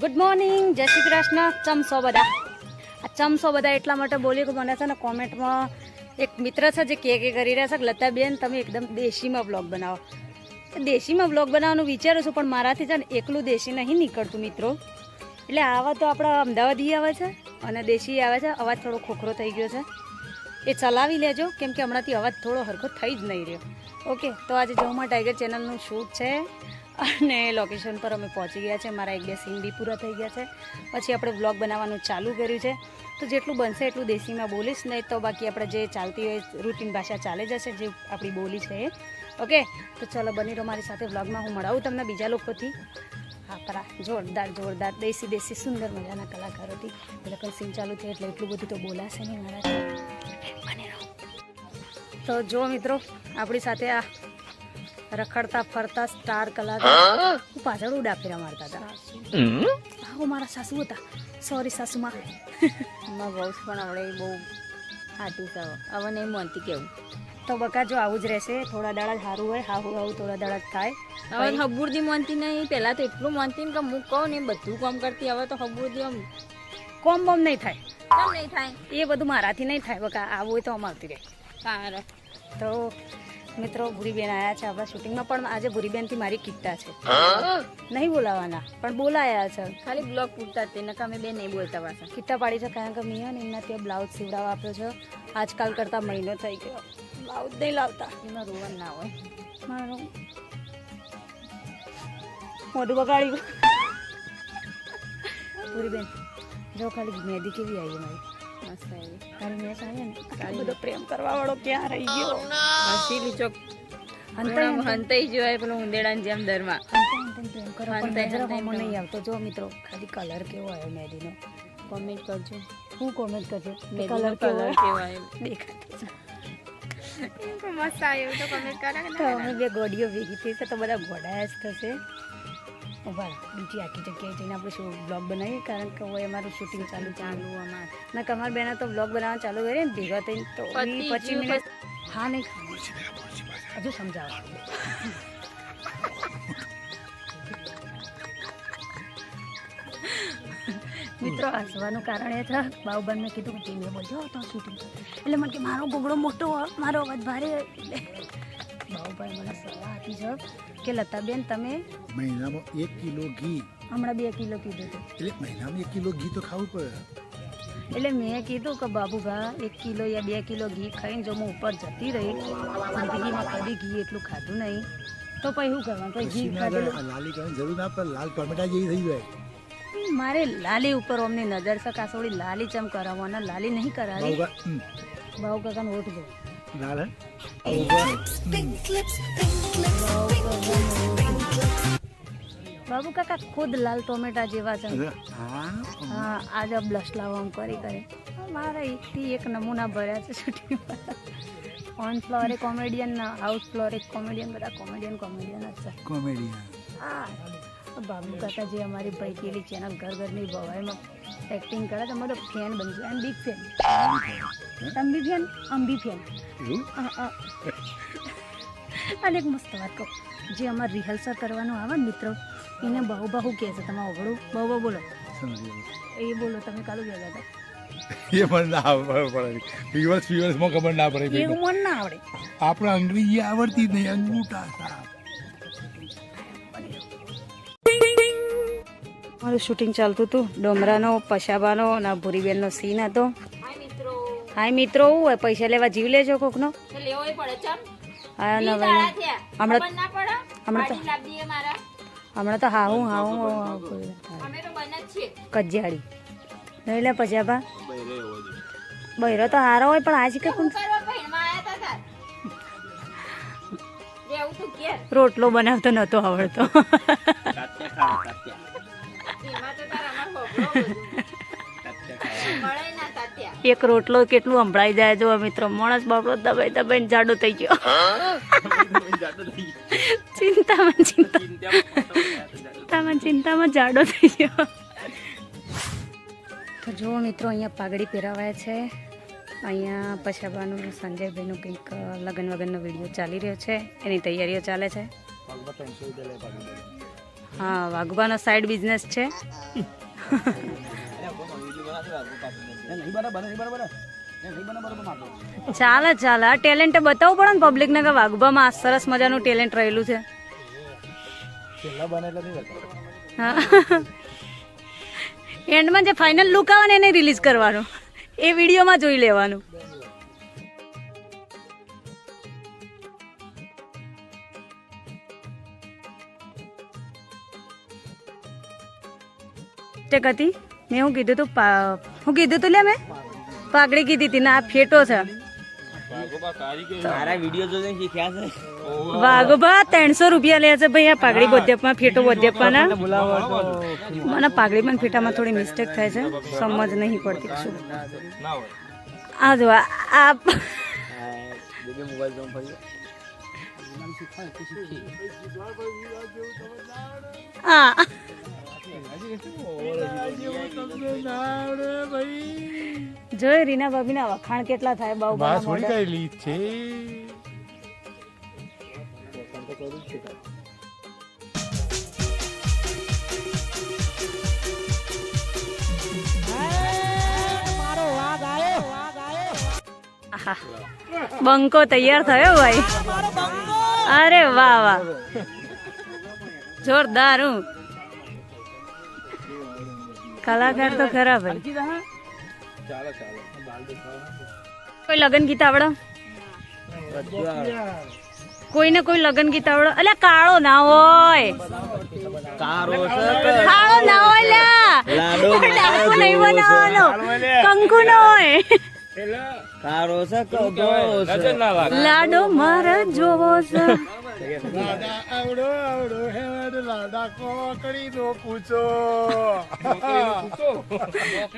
Good morning જય શ્રી કૃષ્ણ. ચમસો બધા? આ ચમસો બધા એટલા માટે બોલ્યું કે મને છે ને કોમેન્ટમાં એક મિત્ર છે જે કે કે કરી રહ્યા છે. કે લતાબેન, તમે એકદમ દેશીમાં બ્લોગ બનાવો. દેશીમાં બ્લોગ બનાવવાનું વિચારું છું, પણ મારાથી છે ને એકલું દેશી નહીં નીકળતું મિત્રો. એટલે આવા તો આપણા અમદાવાદી આવે છે અને દેશી આવે છે. અવાજ થોડો ખોખરો થઈ ગયો છે. એ ચલાવી લેજો, કેમ કે હમણાંથી અવાજ થોડો હરખો થઈ જ નહીં રહ્યો. ઓકે તો આજે જવમાં ટાઈગર ચેનલનું શૂટ છે. અને લોકેશન પર અમે પહોંચી ગયા છે. મારા એક બે સીન બી પૂરા થઈ ગયા છે. પછી આપણે વ્લોગ બનાવવાનું ચાલુ કર્યું છે. તો જેટલું બનશે એટલું દેશીમાં બોલીશ, નહીં તો બાકી આપણે જે ચાલતી હોય રૂટીન ભાષા ચાલે જશે, જે આપણી બોલી છે એ. ઓકે તો ચલો, બની રહો મારી સાથે વ્લોગમાં હું મળાવું તમને બીજા લોકોથી. પરા જોરદાર જોરદાર, દેશી દેશી, સુંદર મજાના કલાકારોથી. એટલે કંઈ સીન ચાલુ થાય એટલે એટલું બધું તો બોલાશે નહીં મારાથી. તો જો મિત્રો, આપણી સાથે આ રખડતા ફરતા સ્ટાર કલાકાર. હું? પાછળ ઉડા ફેરા મારતા હતા. હા હું મારા સાસુ હતા. સોરી સાસુમાં. મારા વહુ પણ હવે બહુ હાટું છે. હવે. નહીં માનતી કેવું. તો બકા જો આવું જ રહેશે થોડા દાડા જ સારું હોય હાવું હાવું થોડા દાડા જ થાય. હવે હબુરદી માનતી નહીં પહેલાં તો એટલું માનતી ને કે હું કહું ને એ બધું કામ કરતી હવે તો હબુરદી આમ કોમ બોમ નહીં થાય. કોમ નહીં થાય? એ બધું મારાથી નહીં થાય બકા. આવું હોય તો અમારથી રહે. સારું. તો મિત્રો ભૂરીબેન આવ્યા છે આપણા શૂટિંગમાં પણ આજે ભૂરીબેનથી મારી કિટ્ટા છે. નહીં બોલાવાના પણ બોલાયા છે. ખાલી બ્લોગ પૂરતા તે નકા અમે બે નહીં બોલતા પાછા. કિટ્ટા પાડી છે કારણ કે મિયા ને એમના ત્યાં બ્લાઉઝ સીવડાવવા આપ્યો છે. આજકાલ કરતાં મહિનો થઈ ગયો. બ્લાઉઝ નહીં લાવતા. એમાં રોવન ના હોય. મારું. મોઢું બગાડ્યું. ભૂરીબેન જો ખાલી મહેંદી કેવી આવી મારી. મસ્ત પ્રેમ કરવા વાળો ક્યાં રહી ગયો હસીલી ચોક પેલું ઉંદેડાની આવતો જો મિત્રો ખાલી કલર કેવો આવ્યો મહેંદીનો કોમેન્ટ કરજો હું કોમેન્ટ કરજો કલર કેવો મસ્ત આવ્યું તો કોમેન્ટ કરે ગોડીઓ ભેગી થઈ છે તો બધા ગોડા જ થશે. ઊભા બીજી આખી જગ્યાએ જઈને આપણે શું બ્લોગ બનાવીએ કારણ કે હોય અમારું શૂટિંગ ચાલુ ચાલુ અમાર. ના કમાર બેના તો બ્લોગ બનાવવા ચાલુ કરીએ ને ભેગા થઈને તો પચીસ મિનિટ હા નહીં ખાવાનું હજુ સમજાવો મિત્રો હસવાનું કારણ એ છે બાહુબન મેં કીધું કે ટીમે બોલજો તો શૂટિંગ એટલે મને કે મારો ગોગડો મોટો હોય, મારો અવાજ ભારે. હોય. એટલે બાહુભાઈ મને સલાહ આપી છે કે લતાબેન તમે મહિનામાં એક કિલો ઘી. હમણાં બે કિલો કીધું હતું. એટલે મહિનામાં એક કિલો ઘી તો ખાવું પડે. એટલે મેં કીધું કે બાબુભા એક કિલો યા બે કિલો ઘી ખાઈને જો હું ઉપર જતી રહી જિંદગીમાં કદી ઘી એટલું ખાધું નહીં. તો પછી શું કરવાનું પછી ઘી આ લાલી કરવાની જરૂર ના પડે લાલ ટમેટા જેવી થઈ જાય. મારે લાલી ઉપર અમને નજર છે કાસોડી લાલી ચમ કરાવવાના લાલી નહીં કરાવી. બાબુ કાકાનો ઓટ જો હમ. બાબુ કાકા ખુદ લાલ ટોમેટા જેવા છે. હા આજે બ્લશ લાવો આમ કરી કરે. મારા એકથી એક નમૂના ભર્યા છે શૂટિંગમાં ઓન ફ્લોર એ કોમેડિયન હાઉસ ફ્લોર એક કોમેડિયન બધા કોમેડિયન કોમેડિયન જ છે. કોમેડિયન હા. બાબુ કાકા જે અમારી ભાઈ છે ચેનલ ઘર ઘરની ભવાઈમાં એક્ટિંગ કરે તો મારો ફેન બની એમ બિગ ફેન અંબી ફેન અંબી ફેન અને એક મસ્ત વાત કહું. જે અમારે રિહર્સલ કરવાનું આવે મિત્રો એને બહુ બહુ કહે છે. તમે ઓગળું બહુ બહુ બોલો. એ બોલો તમે કાલું ગયા હતા. એ પણ ના પડે. ફીવર્સ ફીવર્સમાં ખબર ના પડે. એવું મને ના આવડે. આપણે અંગ્રેજી આવડતી જ નહીં. અંગૂઠા સાહેબ. મારું શૂટિંગ ચાલતું હતું. ડોમરાનો પશાબાનો ના ભૂરીબેનનો સીન હતો. હાય મિત્રો. મિત્રો હું હોય? પૈસા લેવા જીવ લેજો કોકનો. તો લેવોય પડે ચમ. હા નવા હમણાં- તો- હા હું હા હું હમણાં તો હાહું હાહું અમે તો બને જ છીએ. કજિયાળી. લઈ લે પશાબા. બૈરો તો હારો હોય પણ આજે કે. રોટલો બનાવતો નતો આવડતો. એક રોટલો કેટલું સંભળાઈ જાય જો મિત્રો. માણસ બાપડો દબાઈ દબાઈને જાડો થઈ ગયો. ચિંતામાં ચિંતા ચિંતામાં ચિંતામાં જાડો થઈ ગયો. તો જુઓ મિત્રો અહીંયા પાઘડી પહેરાવાય છે. અહીંયા પછાબાનું સંજયભાઈનું કંઈક લગ્ન વગનનો વીડિયો ચાલી રહ્યો છે. એની તૈયારીઓ ચાલે છે. હા વાઘબાનો સાઈડ બિઝનેસ છે. ચાલે ચાલે. આ ટેલેન્ટ બતાવવું પડે ને પબ્લિકને કે વાઘબામાં આ સરસ મજાનું ટેલેન્ટ રહેલું છે. હા. એન્ડમાં જે ફાઇનલ લુક આવે ને એને રિલીઝ કરવાનું. એ વિડીયોમાં જોઈ લેવાનું. ટેક હતી. મેં શું કીધું તું? શું કીધું તું લે મેં? પાઘડી કીધી હતી ના આ ફેટો છે. વાઘોબા ત્રણસો રૂપિયા લે છે ભાઈ. આ પાઘડી બોધ્યપમાં ફેટો બોધ્યપના મને પાઘડી પણ ફેટામાં થોડી મિસ્ટેક થાય છે. સમજ નહીં પડતી શું આ જો આ આ જોઈ રીના ભાભીના વખાણ કેટલા થાય બાઉ થોડી લીધ છે. બંકો તૈયાર થયો ભાઈ. અરે વાહ વાહ. જોરદાર હું કલાકાર તો ખરા ભાઈ. કોઈ લગન ગીત આવડો કોઈને કોઈ લગન ગીત આવડો એટલે કાળો ના હોય. કારો કાળો ના હોય લ્યા લાડો ડાકુ નહીં બનાવવાનો. કંકુ નો હોય. લાડો મારા જોવો છે. લાડા આવડો આવડો હેડ લાડા કોકરી નો પૂછો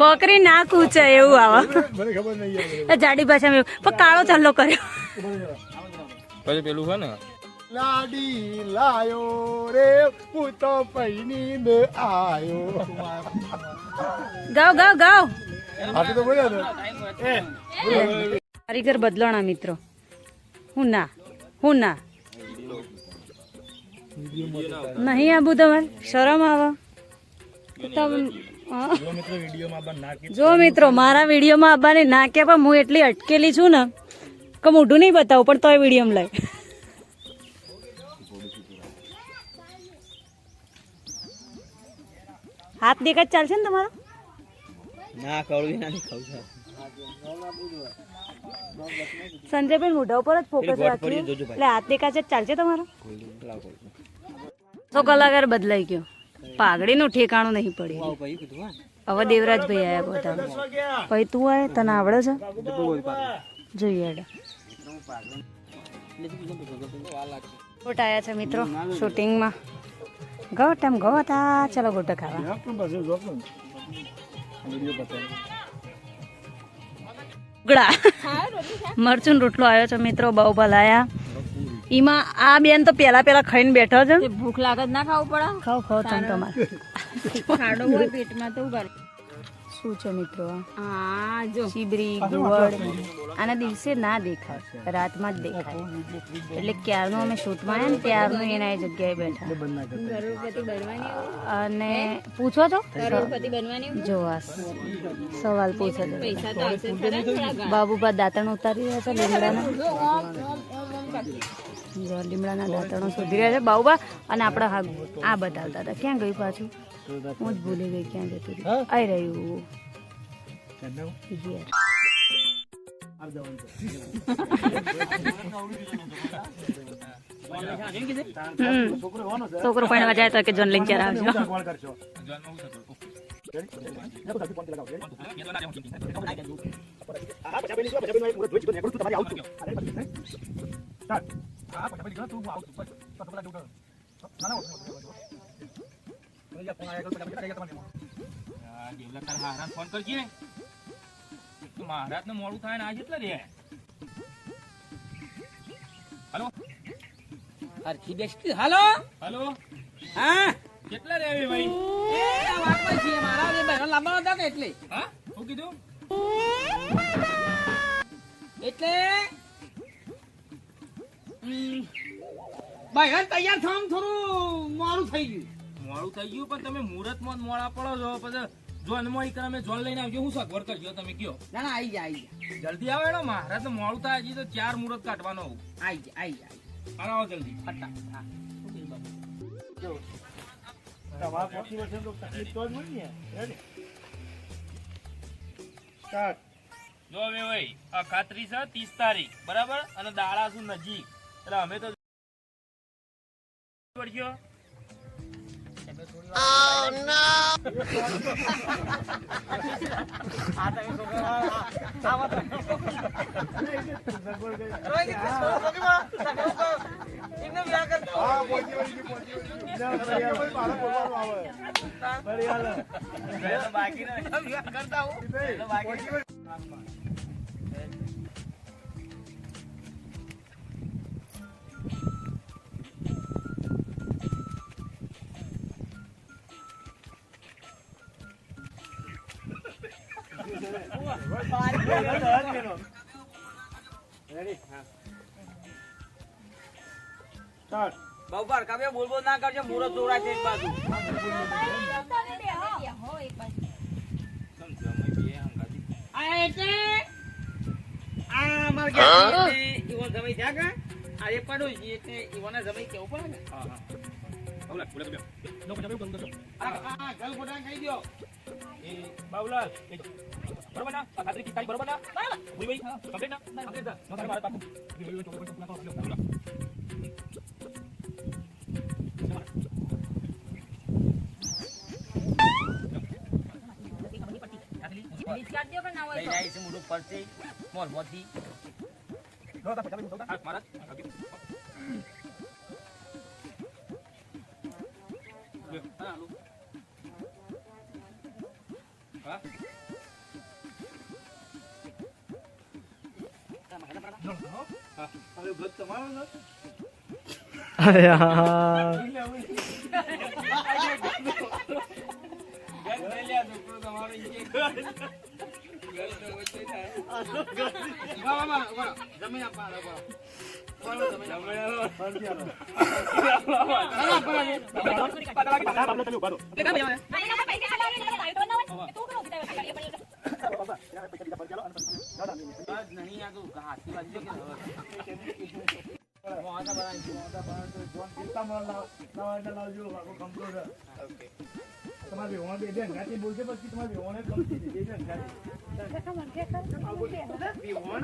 કોકરી ના કૂચે એવું આવા મને ખબર નહીં આવે જાડી ભાષામાં પણ કાળો ચાલ્લો કર્યો. પછી પેલું હોય ને? લાડી લાયો રે પૂતો પૈની ને આયો. ગાવ ગાવ ગાવ આટલું તો બોલ્યા કારીગર બદલાણા મિત્રો. હું ના હું ના. નહીં આબુ તમારે શરમ આવે. તમ હા. જો મિત્રો મારા વિડીયોમાં આવવાની ના કે પણ હું એટલી અટકેલી છું ને કે મોઢું નહીં બતાવું પણ તોય વિડીયોમાં લઈ હાથ દેખા જ ચાલશે ને તમારો? ના કળવી ના ખાવ છે. સંજયભાઈ મોઢા ઉપર જ ફોકસ રાખ્યું. એટલે હાથ દેખાશે જ ચાલશે તમારો. તો કલાકાર બદલાઈ ગયો. પાઘડીનું ઠેકાણું નહીં પડ્યું. હવે દેવરાજ ભાઈ આયા બધા ભાઈ તું આય તને આવડે છે? જોઈએ. ગોટ આયા છે મિત્રો શૂટિંગમાં. ગોટ એમ ગોટ આ ચલો ગોટ ખાવા. ઉગડા. મરચું રોટલો આવ્યો છે મિત્રો બહુ ભલાયા. ઈમાં આ બેન તો પેલા પેલા ખાઈને બેઠા છે. ભૂખ લાગે ના ખાવું પડે. ખાવ ખાવ તમે તમારે. ખાડો હોય પેટમાં તો ઊભા શું છે મિત્રો? આ? જો. ચીબરી ગુવડ આના દિવસે ના દેખાય રાતમાં જ દેખાય. એટલે ક્યારનું અમે શૂટમાં આવ્યા ને ત્યારનું એના એ જગ્યાએ બેઠા? અને પૂછો છો? જો સવાલ પૂછો બાબુ. બાબુબા દાંતણ ઉતારી રહ્યા છે લીમડાના લીમડાના દાંતણો શોધી રહ્યા છે બાઉબા અને આપણે હા આ બતાવતા હતા. ક્યાં ગયું પાછું? હું જ ભૂલી ગઈ ક્યાં જતું રહ્યું. આવી રહ્યું છોકરો પણ જાય તો કે જોન લઈને ચાર આવજો. ફોન કરજે મહારાજ ને મોડું થાય ને આ કેટલા રે હલો. અરખી બેસતી હાલો હલો હા કેટલા રે આવી ભાઈ એ આ વાતમાં છીએ મારા જે બહેનો લાંબા હતા ને એટલે હા શું કીધું એટલે બહેન તૈયાર થવાનું થોડું મોડું થઈ ગયું. મોડું થઈ ગયું પણ તમે મુહૂર્તમાં મોડા પડો છો. પછી જોનમાં તમે જોન લઈને આવજો. હું સગવડ કરજો? તમે કયો. ના ના આઈ જા આઈ જા. જલ્દી આવે એનો મારે તો મોડું થાય હજી તો ચાર મુહૂર્ત કાઢવાનો હોઉં. આઈ જા આઈ જા આવો જલ્દી. ફટા હા. શું કીધું બાપુ? તમારા પતિ વચ્ચે તો તકલીફ તો જ નહીં ને. સ્ટાર્ટ. જો હવે ભાઈ આ ખાતરી છે ત્રીસ તારીખ. બરાબર? અને દાડા શું નજીક. એટલે અમે તો પડ્યો હા પહોંચી વળી ગઈ, પહોંચી બોલ બોલ ના કરજો મુરત જોડાય છે એક બાજુ. આ એટલે આ અમાર ગયા ઈવન સમય થયા આ એ પડ્યું છે એટલે ઈવોના સમય કેવું પડે હા હા. બાબુલાલ બોલે બોલે નો પછી બંધ કરજો. આ આ ગલ ફોટા ખાઈ ગયો. એ બાબુલાલ એ જો. બરોબર ના ખાતરી કી બરોબર ના બરાબર ભાઈ કમ્પ્લીટ ના કમ્પ્લીટ ના મારે મારે પાકું ભાઈ ભાઈ ચોકલેટ ચોકલેટ ચોકલેટ બાબુલાલ લીધ કાઢ દ્યો કે ના હોય લઈ તો. જાય છે મોટું પડશે મોલ મોતી નો તારે પછી બંધ કરજો મારા હવે ભગ તમારો તમારે વેવાણ બે પછી તમારે વેવાણે ગમતી બે બે અંગાથી.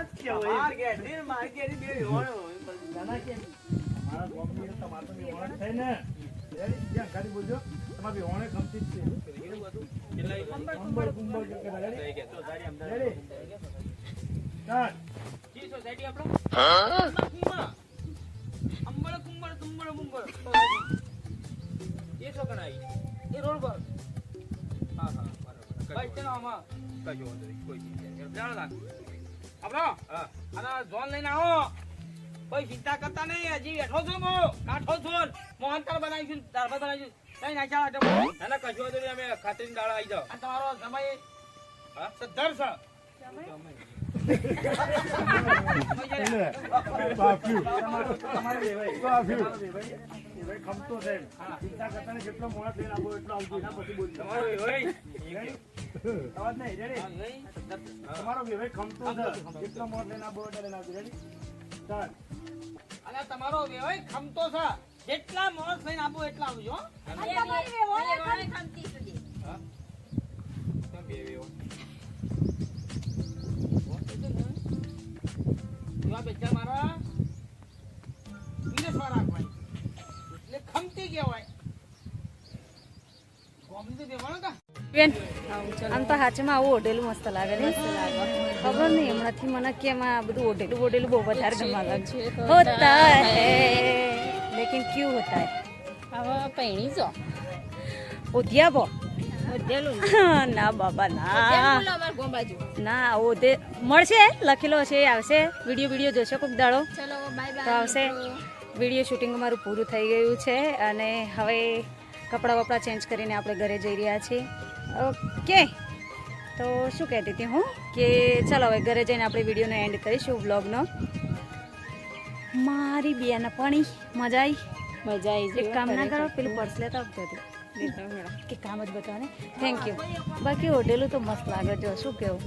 જ કહેવાય. માર ગેડી માર ગેડી બે તમારે તો બોલજો છે. કે રેડી? રેડી? જી સોસાયટી આપણો. કુંબળ તુંબળ બુંબળ એ સો કરાય એ રોડ પર. હા હા બરાબર. ભાઈ આમાં. કોઈ ચીજ જાણો આપણો? હા. અને જોન લઈને આવો. કોઈ ચિંતા કરતા નહીં હજી બેઠો છું હું કાઠો છું મોહનતાળ બનાવીશું દાળ બનાવીશું કઈ ના ના કજો વાંધો નહીં અમે ખાતરી દાળ આવી જાઓ આ તમારો સમય હા સદ્ધર છે એટલે બાફ્યું. તમારે વેવાય. બાફ્યું. વેવાય ખમતો છે એમ. ચિંતા કરતા જેટલો આપો એટલો આવજો એના પછી બોલજો. તમારો હોય અવાજ નહીં, રેડી? તમારો વેવાય ખમતો છે જેટલો મોણસ લઈને આપો એટલો લઈને આવજો. રેડી? સ્ટાર્ટ. અને તમારો વ્યવહાર ખમતો છે. જેટલા મોસ લઈને આપો એટલા આવજો ખમતી કહેવાય ગોમતી દેવાનો કા બેન આમ તો હાચમાં આવું ઓઢેલું મસ્ત લાગે ને? ખબર નહીં હમણાંથી મને કેમ આ બધું ઓઢેલું ઓઢેલું બહુ વધારે ગમવા લાગે હોતા હે લેકિન ક્યું હોતા હે? હવે પહેણી જો. ઓધિયા બો? ના. બાબા ના. અમાર ના ઓધે મળશે લખેલો છે આવશે. વીડિયો વીડિયો જોશે કોઈક દાડો? તો આવશે. વીડિયો શૂટિંગ મારું પૂરું થઈ ગયું છે અને હવે કપડાં વપડા ચેન્જ કરીને આપણે ઘરે જઈ રહ્યા છીએ. ઓકે તો શું કહેતી હતી હું? કે ચાલો હવે ઘરે જઈને આપણે વિડીયોનો એન્ડ કરીશું વ્લોગનો મારી બેન પણ મજા આવી મજા આવી એક કામ ના કરો પેલું પર્સ લેતા આવતી હતી કે કામ જ બતાવો થેન્ક યુ બાકી હોટેલું તો મસ્ત લાગે જો શું કેવું?